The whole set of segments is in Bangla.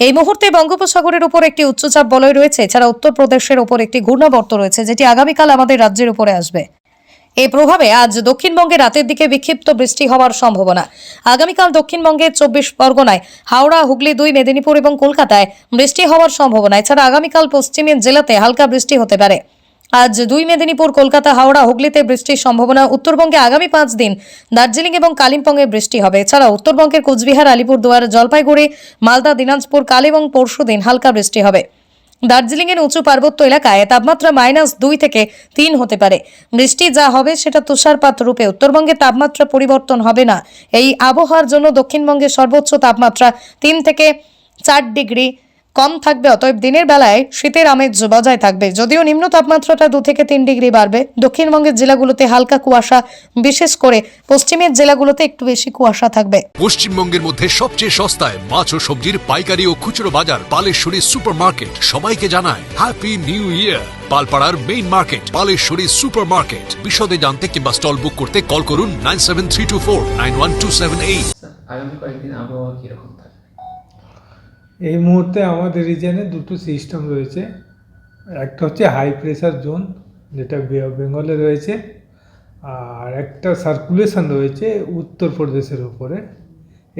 এই মুহূর্তে বঙ্গোপসাগরের উপর একটি উচ্চচাপ বলয় রয়েছে, এছাড়া উত্তরপ্রদেশের উপর একটি ঘূর্ণাবর্ত রয়েছে, যেটি আগামীকাল আমাদের রাজ্যের উপরে আসবে। এই প্রভাবে আজ দক্ষিণবঙ্গে রাতের দিকে বিক্ষিপ্ত বৃষ্টি হওয়ার সম্ভাবনা। আগামীকাল দক্ষিণবঙ্গে চব্বিশ পরগনায়, হাওড়া, হুগলি দুই, মেদিনীপুর এবং কলকাতায় বৃষ্টি হওয়ার সম্ভাবনা। এছাড়া আগামীকাল পশ্চিমের জেলাতে হালকা বৃষ্টি হতে পারে। আজ দুই মেদিনীপুর, কলকাতা, হাওড়া, হুগলিতে বৃষ্টির সম্ভাবনা। উত্তরবঙ্গে আগামী পাঁচ দিন দার্জিলিং এবং কালিম্পংয়ে বৃষ্টি হবে। এছাড়া উত্তরবঙ্গের কোচবিহার, আলিপুরদুয়ার, জলপাইগুড়ি, মালদা, দিনাজপুর, কাল এবং পরশু দিন হালকা বৃষ্টি হবে। দার্জিলিংয়ের উঁচু পার্বত্য এলাকায় তাপমাত্রা মাইনাস দুই থেকে তিন হতে পারে। বৃষ্টি যা হবে সেটা তুষারপাত রূপে উত্তরবঙ্গে তাপমাত্রা পরিবর্তন হবে না। এই আবহাওয়ার জন্য দক্ষিণবঙ্গের সর্বোচ্চ তাপমাত্রা তিন থেকে চার ডিগ্রি কম থাকবে অতএব দিনের বেলায় শীতের আমেজ বজায় থাকবে। যদিও নিম্ন তাপমাত্রাটা দু থেকে তিন ডিগ্রি বাড়বে দক্ষিণবঙ্গের জেলাগুলোতে হালকা কুয়াশা বিশেষ করে পশ্চিমের জেলাগুলোতে একটু বেশি কুয়াশা থাকবে। পশ্চিমবঙ্গের মধ্যে সবচেয়ে সস্তায় মাছ ও সবজির পাইকারি ও খুচরো বাজার পালেশ্বরী সুপার মার্কেট সবাইকে জানায় হ্যাপি নিউ ইয়ার পালপাড়ার main market Paleshwari super market বিশদে জানতে কিংবা স্টল বুক করতে কল করুন nine seven three two four nine one two seven eight আগামী কয়েকদিন আবহাওয়া কীরকম থাকবে? এই মুহূর্তে আমাদের রিজনে দুটো সিস্টেম রয়েছে। একটা হচ্ছে হাই প্রেসার জোন যেটা বে অফ বেঙ্গলে রয়েছে, আর একটা সার্কুলেশন রয়েছে উত্তরপ্রদেশের উপরে।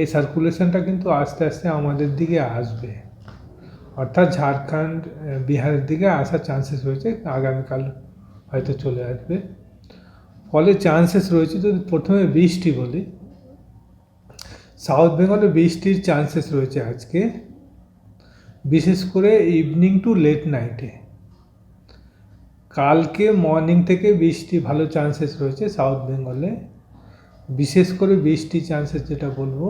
এই সার্কুলেশনটা কিন্তু আস্তে আস্তে আমাদের দিকে আসবে। অর্থাৎ ঝাড়খণ্ড বিহারের দিকে আসার চান্সেস রয়েছে, আগামীকাল হয়তো চলে আসবে। ফলে চান্সেস রয়েছে যদি প্রথমে বৃষ্টি বলি সাউথ বেঙ্গলে বৃষ্টির চান্সেস রয়েছে আজকে। বিশেষ করে ইভিনিং টু লেট নাইটে কালকে মর্নিং থেকে বৃষ্টি ভালো চান্সেস রয়েছে সাউথ বেঙ্গলে বিশেষ করে বৃষ্টি চান্সেস যেটা বলব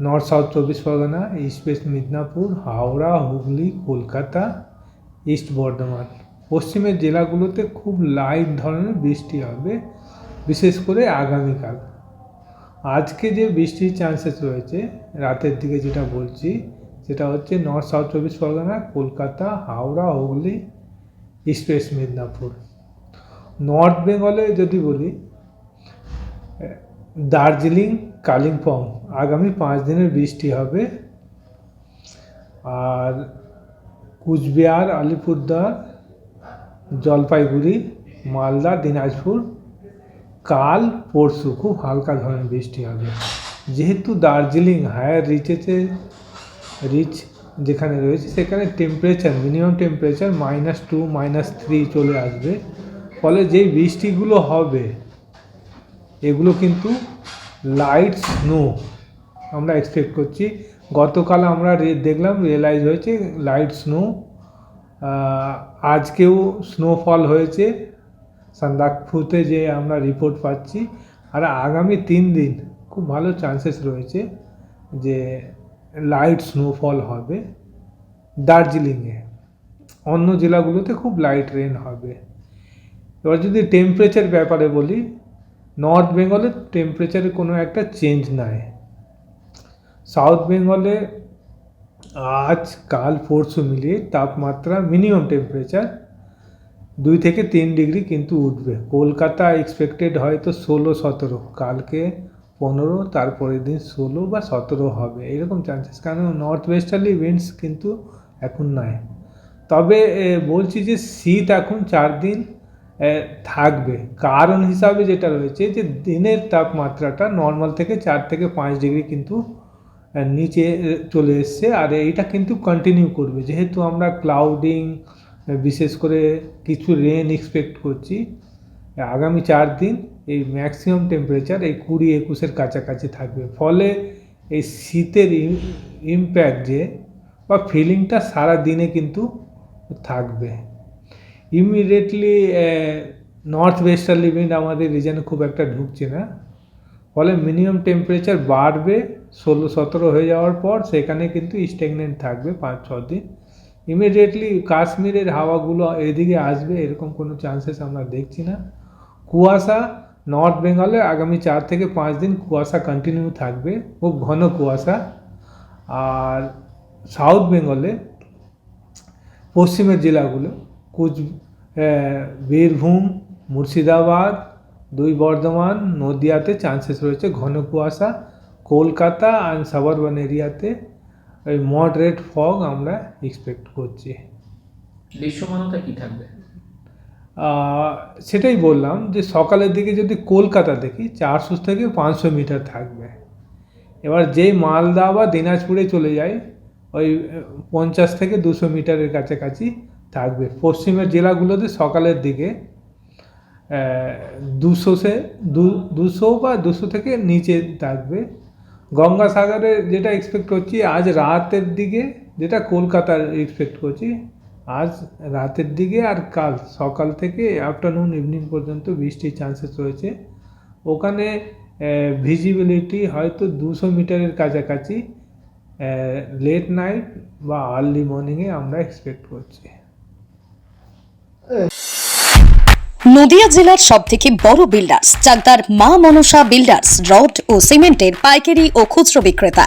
নর্থ সাউথ চব্বিশ Pargana east west Midnapore, Howrah, Hooghly, Kolkata east Bardhaman. পশ্চিমের জেলাগুলোতে খুব লাইট ধরনের বৃষ্টি হবে, বিশেষ করে আগামীকাল। আজকে যে বৃষ্টির চান্সেস রয়েছে, রাতের দিকে যেটা বলছি সেটা হচ্ছে নর্থ সাউথ চব্বিশ Pargana, Kolkata, Howrah, Hooghly east west Medinipur north বেঙ্গলে যদি বলি দার্জিলিং কালিম্পং আগামী পাঁচ দিনের বৃষ্টি হবে। আর কুচবিহার, আলিপুরদুয়ার, জলপাইগুড়ি, মালদা, দিনাজপুর, কাল পরশু খুব হালকা ধরনের বৃষ্টি হবে। যেহেতু দার্জিলিং হায়ার রিচেতে রিচ যেখানে রয়েছে, সেখানে temperature minimum temperature minus two minus three চলে আসবে। ফলে যেই বৃষ্টিগুলো হবে, এগুলো কিন্তু লাইট স্নো আমরা এক্সপেক্ট করছি, গতকাল আমরা দেখলাম রিয়েলাইজ হয়েছে লাইট স্নো আজকেও স্নোফল হয়েছে। সান্দাকফুতে যে আমরা রিপোর্ট পাচ্ছি, আর আগামী তিন দিন খুব ভালো চান্সেস রয়েছে যে লাইট স্নোফল হবে দার্জিলিংয়ে। অন্য জেলাগুলোতে খুব লাইট রেন হবে। এবার যদি টেম্পারেচার ব্যাপারে বলি নর্থ বেঙ্গলে টেম্পারেচারে কোনো একটা চেঞ্জ নাই। সাউথ বেঙ্গলে আজ, কাল, পরশু মিলিয়ে তাপমাত্রা মিনিমাম টেম্পারেচার দুই থেকে তিন ডিগ্রি কিন্তু উঠবে। কলকাতা এক্সপেক্টেড হয়তো ষোলো সতেরো। কালকে পনেরো, তারপরের দিন ষোলো বা সতেরো হবে। এরকম চান্সেস কারণ নর্থ ওয়েস্টার্লি উইন্ডস কিন্তু এখন নাই। তবে বলছি যে শীত এখন চার দিন থাকবে। কারণ হিসাবে যেটা রয়েছে যে দিনের তাপমাত্রাটা নর্মাল থেকে চার থেকে পাঁচ ডিগ্রি কিন্তু নিচে চলে এসছে। আর এইটা কিন্তু কন্টিনিউ করবে। যেহেতু আমরা ক্লাউডিং বিশেষ করে কিছু রেন এক্সপেক্ট করছি আগামী চার দিন এই ম্যাক্সিমাম টেম্পারেচার এই কুড়ি একুশের কাছাকাছি থাকবে। ফলে এই শীতের ইম্প্যাক্ট যে বা ফিলিংটা সারা দিনে কিন্তু থাকবে। ইমিডিয়েটলি নর্থ ওয়েস্টার্লি উইন্ড আমাদের রিজনে খুব একটা ঢুকছে না। ফলে মিনিমাম টেম্পারেচার বাড়বে ষোলো সতেরো হয়ে যাওয়ার পর সেখানে কিন্তু স্টেগনেন্ট থাকবে পাঁচ ছ দিন। ইমিডিয়েটলি কাশ্মীরের হাওয়াগুলো এদিকে আসবে এরকম কোনো চান্সেস আমরা দেখছি না। কুয়াশা নর্থ বেঙ্গলে আগামী চার থেকে পাঁচ দিন কুয়াশা কন্টিনিউ থাকবে, খুব ঘন কুয়াশা। আর সাউথ বেঙ্গলে পশ্চিমের জেলাগুলো, কুচ বীরভূম, মুর্শিদাবাদ, দুই বর্ধমান, নদিয়াতে চান্সেস রয়েছে ঘন কুয়াশা। কলকাতা অ্যান্ড সাবারবান এরিয়াতে ওই মডারেট ফগ আমরা এক্সপেক্ট করছি। দৃশ্যমানতা কি থাকবে? সেটাই বললাম যে সকালের দিকে যদি কলকাতা দেখি, চারশো থেকে পাঁচশো মিটার থাকবে। এবার যেই মালদা বা দিনাজপুরে চলে যায় ওই পঞ্চাশ থেকে দুশো মিটারের কাছাকাছি থাকবে। পশ্চিমের জেলাগুলোতে সকালের দিকে দুশো সে দুশো বা দুশো থেকে নিচে থাকবে। গঙ্গাসাগরে যেটা এক্সপেক্ট করছি, আজ রাতের দিকে যেটা কলকাতার এক্সপেক্ট করছি আজ রাতের দিকে আর কাল সকাল থেকে আফটারনুন ইভিনিং পর্যন্ত বৃষ্টির চান্সেস রয়েছে। ওখানে ভিজিবিলিটি হয়তো দুশো মিটারের কাছাকাছি লেট নাইট বা আর্লি মর্নিংয়ে আমরা এক্সপেক্ট করছি। নদিয়া জেলার সব থেকে বড় বিল্ডার্স চাকদার মা মনসা বিল্ডার্স রড ও সিমেন্টের পাইকারি ও খুচরো বিক্রেতা।